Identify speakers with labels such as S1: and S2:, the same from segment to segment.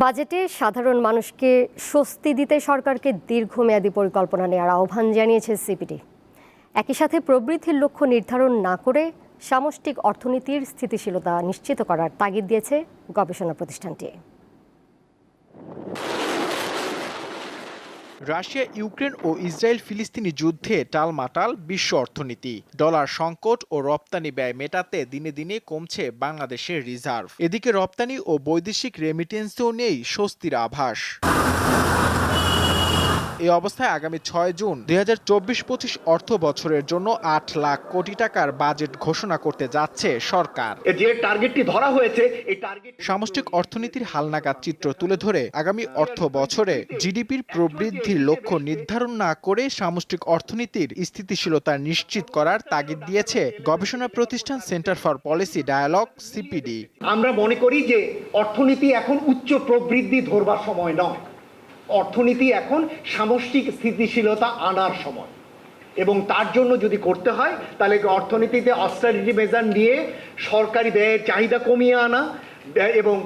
S1: বাজেটে সাধারণ মানুষকে স্বস্তি দিতে সরকারকে দীর্ঘমেয়াদী পরিকল্পনা নেওয়ার আহ্বান জানিয়েছে সিপিডি। একই সাথে প্রবৃদ্ধির লক্ষ্য নির্ধারণ না করে সামষ্টিক অর্থনীতির স্থিতিশীলতা নিশ্চিত করার তাগিদ দিয়েছে গবেষণা প্রতিষ্ঠানটি।
S2: রাশিয়া, ইউক্রেন ও ইসরায়েল ফিলিস্তিনি যুদ্ধে টালমাটাল বিশ্ব অর্থনীতি। ডলার সংকট ও রপ্তানি ব্যয় মেটাতে দিনে দিনে কমছে বাংলাদেশের রিজার্ভ। এদিকে রপ্তানি ও বৈদেশিক রেমিটেন্সেও নেই স্বস্তির আভাস। এই অবস্থায় আগামী ছয় জুন দুই হাজার চব্বিশ পঁচিশ অর্থ বছরের জন্য আট লাখ কোটি টাকার বাজেট ঘোষণা করতে যাচ্ছে সরকার।
S3: যে টার্গেটটি ধরা হয়েছে এই টার্গেট
S2: সামষ্টিক অর্থনীতির হালনাগাদ চিত্র তুলে ধরে আগামী অর্থ বছরে জিডিপির প্রবৃদ্ধির লক্ষ্য নির্ধারণ না করে সামষ্টিক অর্থনীতির স্থিতিশীলতা নিশ্চিত করার তাগিদ দিয়েছে গবেষণা প্রতিষ্ঠান centre for policy dialogue CPD.
S3: আমরা মনে করি যে অর্থনীতি এখন উচ্চ প্রবৃদ্ধি ধরবার সময় নয়। অর্থনীতি এখন সামষ্টিক স্থিতিশীলতা আনার সময়। এবং তার জন্য যদি করতে হয়, তাহলে অর্থনীতিতে অস্টারিটি মেজার নিয়ে সরকারি ব্যয়ের চাহিদা কমিয়ে আনা, এবং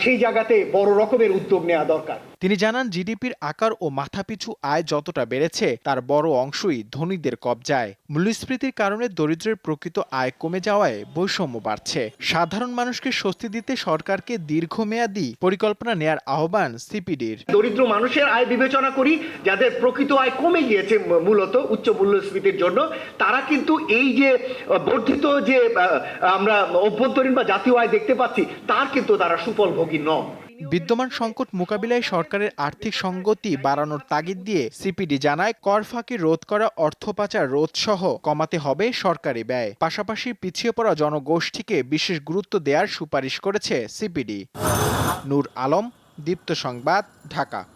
S3: সেই জায়গাতে বড় রকমের উদ্যোগ নেওয়া দরকার।
S2: তিনি জানান, জিডিপির আকার ও মাথাপিছু আয় যতটা বেড়েছে, তার বড় অংশই ধনীদের কবজায়। মূল্যস্ফীতির কারণে দরিদ্রের প্রকৃত আয় কমে যাওয়ায় বৈষম্য বাড়ছে। সাধারণ মানুষকে স্বস্তি দিতে সরকারকে দীর্ঘমেয়াদী পরিকল্পনা নেয়ার আহ্বান সিপিডির।
S3: দরিদ্র মানুষের আয় বিবেচনা করি, যাদের প্রকৃত আয় কমে গিয়েছে মূলত উচ্চ মূল্যস্ফীতির জন্য, তারা কিন্তু এই যে বর্ধিত যে আমরা অভ্যন্তরীণ বা জাতীয় আয় দেখতে পাচ্ছি, তার কিন্তু তারা সুফল ভোগী নন।
S2: বিদ্যমান সংকট মোকাবিলায় সরকারের আর্থিক সঙ্গতি বাড়ানোর তাগিদ দিয়ে সিপিডি জানায়, কর ফাঁকি রোধ করা, অর্থ পাচার রোধ সহ কমাতে হবে সরকারি ব্যয়। পাশাপাশি পিছিয়ে পড়া জনগোষ্ঠীকে বিশেষ গুরুত্ব দেওয়ার সুপারিশ করেছে সিপিডি। নূর আলম, দীপ্ত সংবাদ, ঢাকা।